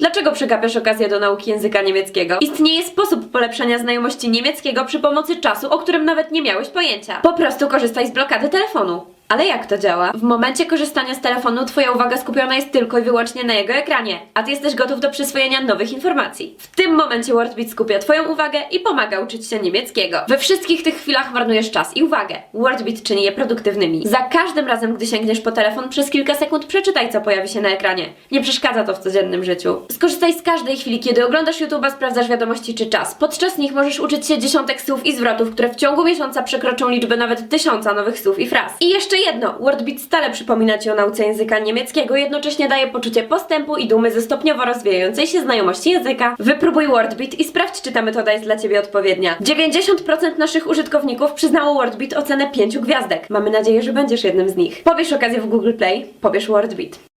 Dlaczego przegapiasz okazję do nauki języka niemieckiego? Istnieje sposób polepszenia znajomości niemieckiego przy pomocy czasu, o którym nawet nie miałeś pojęcia. Po prostu korzystaj z blokady telefonu. Ale jak to działa? W momencie korzystania z telefonu Twoja uwaga skupiona jest tylko i wyłącznie na jego ekranie, a Ty jesteś gotów do przyswojenia nowych informacji. W tym momencie WordBeat skupia Twoją uwagę i pomaga uczyć się niemieckiego. We wszystkich tych chwilach marnujesz czas i uwagę. WordBeat czyni je produktywnymi. Za każdym razem, gdy sięgniesz po telefon, przez kilka sekund przeczytaj, co pojawi się na ekranie. Nie przeszkadza to w codziennym życiu. Skorzystaj z każdej chwili, kiedy oglądasz YouTube'a, sprawdzasz wiadomości czy czas. Podczas nich możesz uczyć się dziesiątek słów i zwrotów, które w ciągu miesiąca przekroczą liczbę nawet tysiąca nowych słów i fraz. I jeszcze jedno, WordBeat stale przypomina Ci o nauce języka niemieckiego, jednocześnie daje poczucie postępu i dumy ze stopniowo rozwijającej się znajomości języka. Wypróbuj WordBeat i sprawdź, czy ta metoda jest dla Ciebie odpowiednia. 90% naszych użytkowników przyznało WordBeat ocenę 5 gwiazdek. Mamy nadzieję, że będziesz jednym z nich. Pobierz okazję w Google Play, pobierz WordBeat.